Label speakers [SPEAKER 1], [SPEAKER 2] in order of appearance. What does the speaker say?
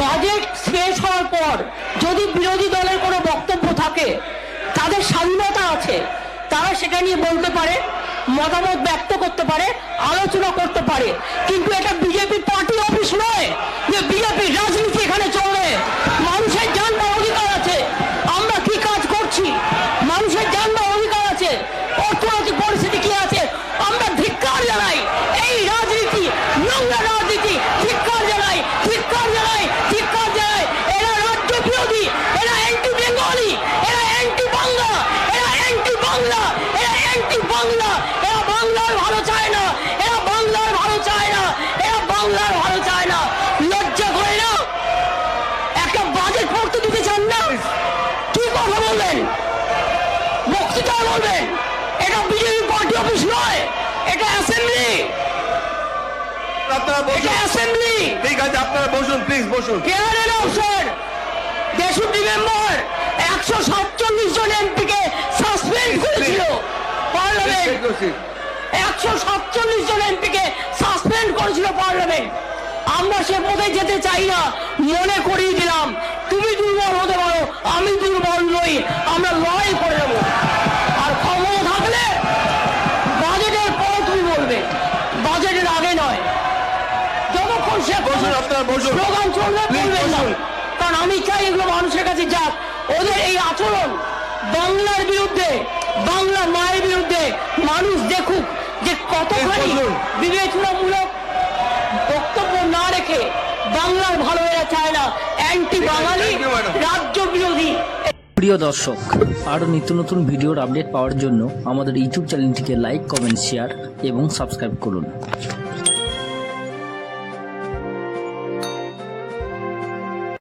[SPEAKER 1] Budget শেষ হওয়ার পর যদি বিরোধী দলের কোনো বক্তব্য থাকে, তাদের স্বাধীনতা আছে, তারা সেটা নিয়ে বলতে পারে, মতামত ব্যক্ত করতে পারে, আলোচনা করতে পারে। কিন্তু এটা বিজেপি পার্টি অফিস নয় যে বিজেপি রাজনীতি এখানে চলে মানুষের জানবার অধিকার আছে আমরা কি কাজ করছি মানুষের জানবার অধিকার আছে অর্থনৈতিক পরিস্থিতি কি আছে আমরা ধিক্কার জানাই এই রাজনীতি নোংরা রাজনীতি ধিক্কার জানাই ধিক্কার জানাই ধিক্কার জানাই এরা রাজ্য বিরোধী এরা অ্যান্টি বেঙ্গলি এরা অ্যান্টি বাংলা এরা অ্যান্টি বাংলা এরা অ্যান্টি বাংলা এরা বাংলার ভালো চায় না এরা বাংলার ভালো চায় না এরা বাংলার ভালো চায় না। লজ্জা করে না? একটা বাজেট পড়তে দিতে চান না? কি কথা বলবেন? বক্তৃতা বলবেন। এটা বিজেপি পার্টি অফিস নয় এটা অ্যাসেম্বলি।
[SPEAKER 2] আপনারা বসুন।
[SPEAKER 1] অ্যাসেম্বলি।
[SPEAKER 2] ঠিক আছে আপনারা বসুন প্লিজ বসুন।
[SPEAKER 1] কেরালের অবসর তেষট্টি মেম্বার একশো সাতচল্লিশ জন এমপিকে সাসপেন্ড করেছিল পার্লামেন্ট একশো সাতচল্লিশ জন এমপিকে সাসপেন্ড করেছিল পার্লামেন্ট আমরা সে পথে যেতে চাই না মনে করিয়ে দিলাম। তুমি দুর্বল হতে পারো আমি দুর্বল নই আমরা লড়াই করে নেব। আর ক্ষমতা থাকলে বাজেটের পর তুমি বলবে বাজেটের আগে নয়। যতক্ষণ সে। স্লোগান চলবে বলবেন না। কারণ আমি চাই এগুলো মানুষের কাছে যাক। ওদের এই আচরণ বাংলার বিরুদ্ধে বাংলা মায়ের বিরুদ্ধে মানুষ দেখুক যে কতখানি বিবেচনামূলক বক্তব্য না রেখে বাংলার ভালো এরা চায় না। অ্যান্টি বাঙালি. রাজ্য বিরোধী।
[SPEAKER 3] প্রিয় দর্শক আরও নিত্য নতুন ভিডিওর আপডেট পাওয়ার জন্য আমাদের ইউটিউব চ্যানেলটিকে লাইক কমেন্ট শেয়ার এবং সাবস্ক্রাইব করুন।